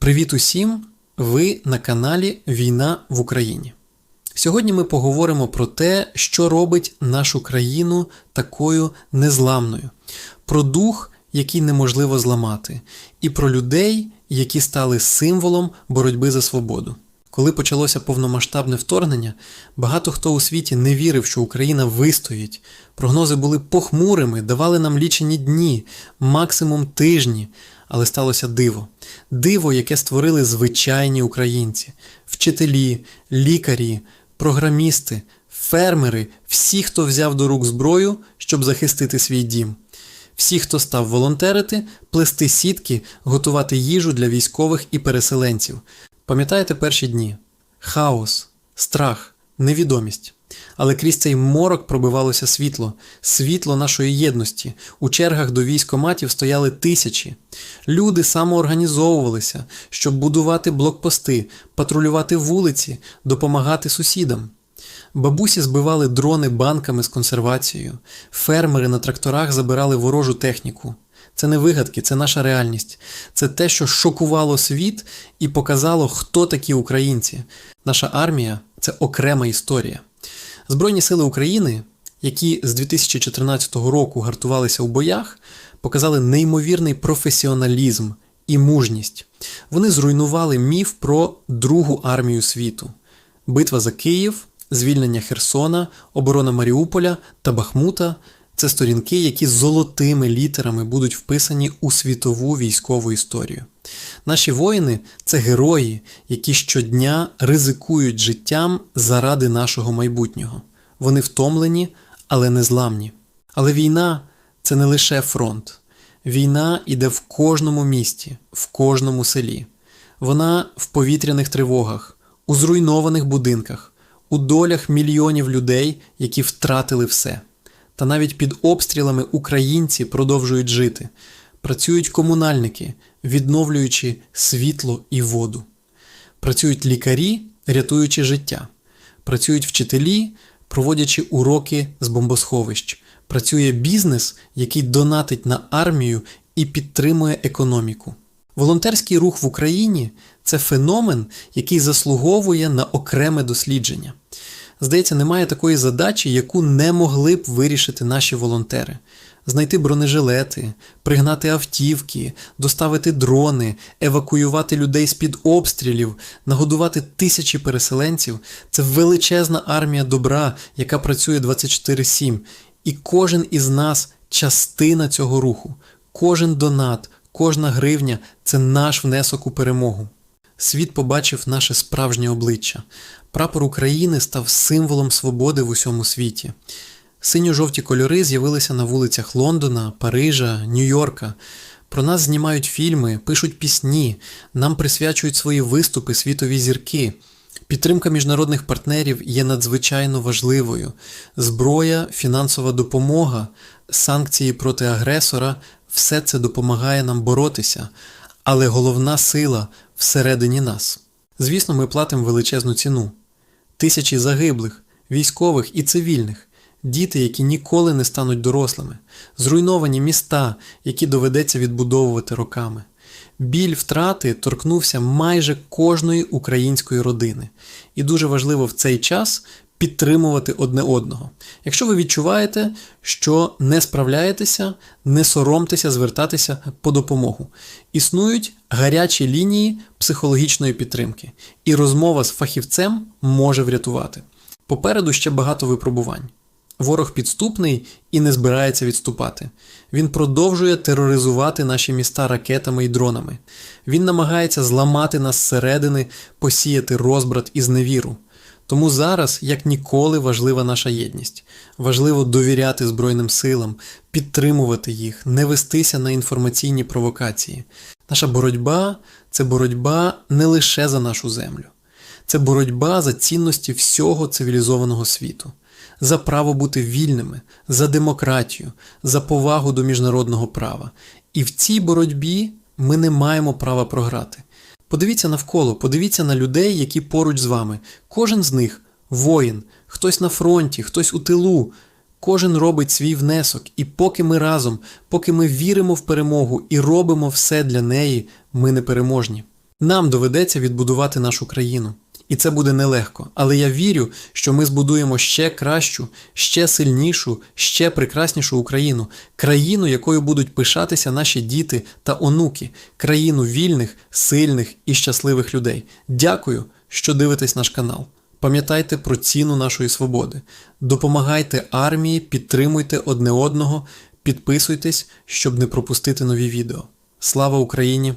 Привіт усім! Ви на каналі Війна в Україні. Сьогодні ми поговоримо про те, що робить нашу країну такою незламною, про дух, який неможливо зламати, і про людей, які стали символом боротьби за свободу. Коли почалося повномасштабне вторгнення, багато хто у світі не вірив, що Україна вистоїть. Прогнози були похмурими, давали нам лічені дні, максимум тижні. Але сталося диво. Диво, яке створили звичайні українці, вчителі, лікарі, програмісти, фермери, всі, хто взяв до рук зброю, щоб захистити свій дім. Всі, хто став волонтерити, плести сітки, готувати їжу для військових і переселенців. Пам'ятаєте перші дні? Хаос, страх, невідомість. Але крізь цей морок пробивалося світло, світло нашої єдності. У чергах до військоматів стояли тисячі. Люди самоорганізовувалися, щоб будувати блокпости, патрулювати вулиці, допомагати сусідам. Бабусі збивали дрони банками з консервацією, фермери на тракторах забирали ворожу техніку. Це не вигадки, це наша реальність. Це те, що шокувало світ і показало, хто такі українці. Наша армія це окрема історія. Збройні сили України, які з 2014 року гартувалися у боях, показали неймовірний професіоналізм і мужність. Вони зруйнували міф про Другу армію світу. Битва за Київ, звільнення Херсона, оборона Маріуполя та Бахмута це сторінки, які золотими літерами будуть вписані у світову військову історію. Наші воїни це герої, які щодня ризикують життям заради нашого майбутнього. Вони втомлені, але не зламні. Але війна це не лише фронт. Війна іде в кожному місті, в кожному селі. Вона в повітряних тривогах, у зруйнованих будинках, у долях мільйонів людей, які втратили все. Та навіть під обстрілами українці продовжують жити, працюють комунальники, відновлюючи світло і воду. Працюють лікарі, рятуючи життя, працюють вчителі, проводячи уроки з бомбосховищ. Працює бізнес, який донатить на армію і підтримує економіку. Волонтерський рух в Україні це феномен, який заслуговує на окреме дослідження. Здається, немає такої задачі, яку не могли б вирішити наші волонтери. Знайти бронежилети, пригнати автівки, доставити дрони, евакуювати людей з-під обстрілів, нагодувати тисячі переселенців це величезна армія добра, яка працює 24-7. І кожен із нас частина цього руху. Кожен донат, кожна гривня це наш внесок у перемогу. Світ побачив наше справжнє обличчя. Прапор України став символом свободи в усьому світі. Синьо-жовті кольори з'явилися на вулицях Лондона, Парижа, Нью-Йорка. Про нас знімають фільми, пишуть пісні, нам присвячують свої виступи світові зірки. Підтримка міжнародних партнерів є надзвичайно важливою. Зброя, фінансова допомога, санкції проти агресора все це допомагає нам боротися, але головна сила всередині нас. Звісно, ми платимо величезну ціну. Тисячі загиблих, військових і цивільних, діти, які ніколи не стануть дорослими, зруйновані міста, які доведеться відбудовувати роками. Біль втрати торкнувся майже кожної української родини, і дуже важливо в цей час підтримувати одне одного. Якщо ви відчуваєте, що не справляєтеся, не соромтеся звертатися по допомогу. Існують гарячі лінії психологічної підтримки, і розмова з фахівцем може врятувати. Попереду ще багато випробувань. Ворог підступний і не збирається відступати. Він продовжує тероризувати наші міста ракетами і дронами. Він намагається зламати нас зсередини, посіяти розбрат і зневіру. Тому зараз, як ніколи, важлива наша єдність. Важливо довіряти Збройним силам, підтримувати їх, не вестися на інформаційні провокації. Наша боротьба це боротьба не лише за нашу землю, це боротьба за цінності всього цивілізованого світу, за право бути вільними, за демократію, за повагу до міжнародного права. І в цій боротьбі ми не маємо права програти. Подивіться навколо, подивіться на людей, які поруч з вами. Кожен з них воїн, хтось на фронті, хтось у тилу. Кожен робить свій внесок, і поки ми разом, поки ми віримо в перемогу і робимо все для неї, ми не переможні. Нам доведеться відбудувати нашу країну. І це буде нелегко. Але я вірю, що ми збудуємо ще кращу, ще сильнішу, ще прекраснішу Україну, країну, якою будуть пишатися наші діти та онуки, країну вільних, сильних і щасливих людей. Дякую, що дивитесь наш канал. Пам'ятайте про ціну нашої свободи. Допомагайте армії, підтримуйте одне одного, підписуйтесь, щоб не пропустити нові відео. Слава Україні!